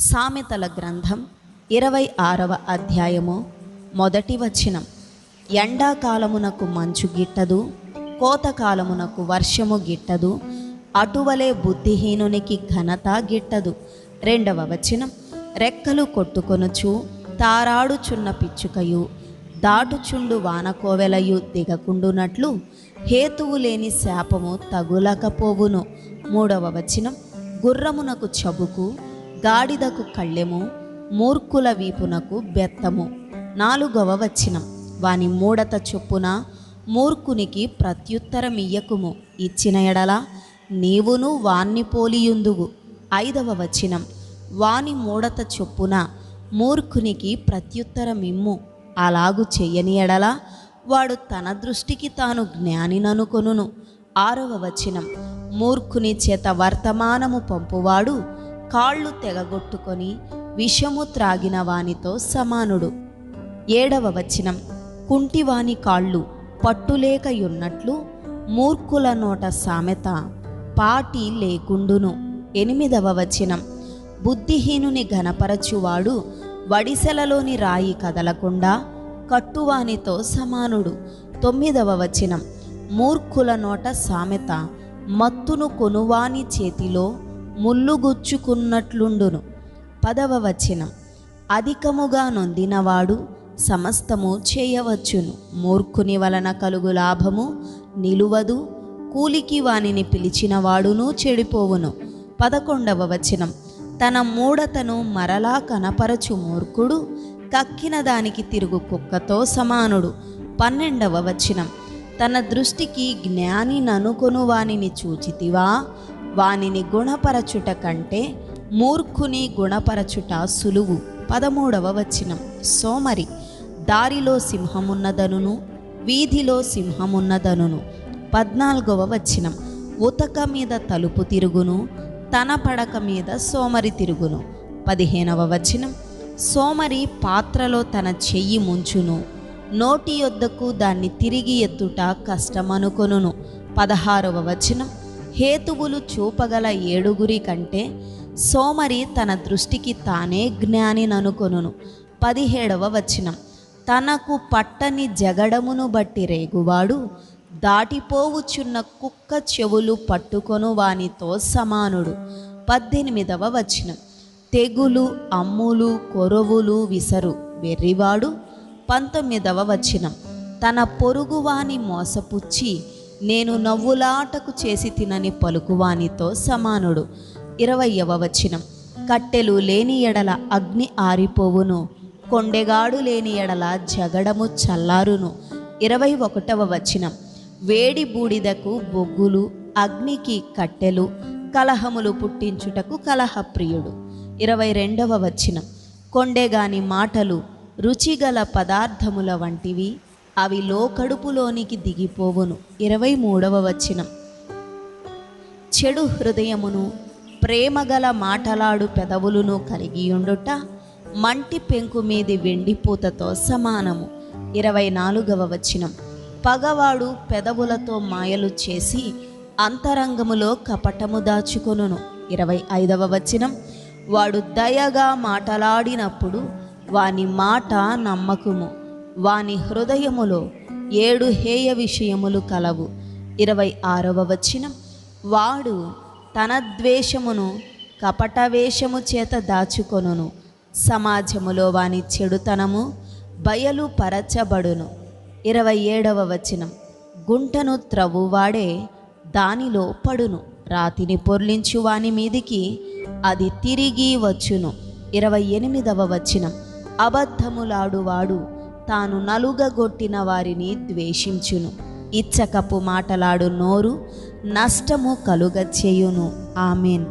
సామెతల గ్రంథం ఇరవై ఆరవ అధ్యాయము మొదటి వచనం. ఎండాకాలమునకు మంచు గిట్టదు కోతకాలమునకు వర్షము గిట్టదు అటువలే బుద్ధిహీనునికి ఘనత గిట్టదు. రెండవ వచనం రెక్కలు కొట్టుకొనుచు తారాడుచున్న పిచ్చుకయు దాటుచుండు వానకోవెలయు దిగకుండునట్లు హేతువు లేని శాపము తగులకపోవును. మూడవ వచనం గుర్రమునకు చబుకు గాడిదకు కళ్ళెము మూర్ఖుల వీపునకు బెత్తము. నాలుగవ వచనం. వాని మూడత చొప్పున మూర్ఖునికి ప్రత్యుత్తరమియ్యకుము. ఇచ్చిన ఎడల నీవును వాన్ని పోలియుందుగు. ఐదవ వచనం. వాని మూడత చొప్పున మూర్ఖునికి ప్రత్యుత్తరమిమ్ము. అలాగు చెయ్యని ఎడల వాడు తన దృష్టికి తాను జ్ఞానిననుకొనును. ఆరవ వచనం. మూర్ఖుని చేత వర్తమానము పంపువాడు కాళ్ళు తెగగొట్టుకొని విషము త్రాగిన వానితో సమానుడు. ఏడవ వచనం. కుంటివాని కాళ్ళు పట్టులేకయున్నట్లు మూర్ఖుల నోట సామెత పాటి లేకుండును. ఎనిమిదవ వచనం. బుద్ధిహీనుని ఘనపరచువాడు వడిసెలలోని రాయి కదలకుండా కట్టువానితో సమానుడు. తొమ్మిదవ వచనం. మూర్ఖుల నోట సామెత మత్తును కొనువాని చేతిలో ముల్లుగుచ్చుకున్నట్లుండును పదవ వచనం. అధికముగా నొందినవాడు సమస్తము చేయవచ్చును. మూర్ఖుని వలన కలుగు లాభము నిలువదు. కూలికి వానిని పిలిచినవాడును చెడిపోవును. పదకొండవ వచనం. తన మూడతను మరలా కనపరచు మూర్ఖుడు కక్కిన దానికి తిరుగు కుక్కతో సమానుడు. పన్నెండవ వచనం. తన దృష్టికి జ్ఞాని ననుకొను వానిని చూచితివా? వానిని గుణపరచుట కంటే మూర్ఖుని గుణపరచుట సులువు. పదమూడవ వచనం. సోమరి దారిలో సింహమున్నదనును వీధిలో సింహమున్నదనును. పద్నాలుగవ వచనం. ఉతక మీద తలుపు తిరుగును తన పడక మీద సోమరి తిరుగును. పదిహేనవ వచనం. సోమరి పాత్రలో తన చెయ్యి ముంచును నోటి యొద్దకు దాన్ని తిరిగి ఎత్తుట కష్టమనుకొనును. పదహారవ వచనం. హేతువులు చూపగల ఏడుగురి కంటే సోమరి తన దృష్టికి తానే జ్ఞానిననుకొను పదిహేడవ వచనం. తనకు పట్టని జగడమును బట్టి రేగువాడు దాటిపోవుచున్న కుక్క చెవులు పట్టుకొను వానితో సమానుడు. పద్దెనిమిదవ వచనం. తెగులు అమ్ములు కొరవులు విసరు వెర్రివాడు. పంతొమ్మిదవ వచనం. తన పొరుగువాని మోసపుచ్చి నేను నవ్వులాటకు చేసి తినని పలుకువానితో సమానుడు. ఇరవయవ వచనం. కట్టెలు లేని ఎడల అగ్ని ఆరిపోవును. కొండెగాడు లేని ఎడల జగడము చల్లారును. ఇరవై ఒకటవ వచనం. వేడి బూడిదకు బొగ్గులు అగ్నికి కట్టెలు కలహములు పుట్టించుటకు కలహప్రియుడు. ఇరవై రెండవ వచనం. కొండెగాని మాటలు రుచిగల పదార్థముల వంటివి అవి లోకడుపులోనికి దిగిపోవును. ఇరవై మూడవ వచనం. చెడు హృదయమును ప్రేమగల మాటలాడు పెదవులను కలిగియుండుట మంటి పెంకు మీది వెండిపూతతో సమానము. ఇరవై నాలుగవ వచనం. పగవాడు పెదవులతో మాయలు చేసి అంతరంగములో కపటము దాచుకొనును. ఇరవై ఐదవ వచనం. వాడు దయగా మాటలాడినప్పుడు వాని మాట నమ్మకము. వాని హృదయములో ఏడు హేయ విషయములు కలవు. ఇరవై ఆరవ వచనం. వాడు తన ద్వేషమును కపటవేషము చేత దాచుకొనును. సమాజములో వాని చెడుతనము బయలు పరచబడును. ఇరవై ఏడవ వచనం. గుంటను త్రవ్వువాడే దానిలో పడును. రాతిని పొర్లించు వాని మీదికి అది తిరిగి వచ్చును. ఇరవై ఎనిమిదవ వచనం. అబద్ధములాడువాడు తాను నలుగగొట్టిన వారిని ద్వేషించును. ఇచ్చకపు మాటలాడు నోరు నష్టము కలుగచేయును. ఆమెన్.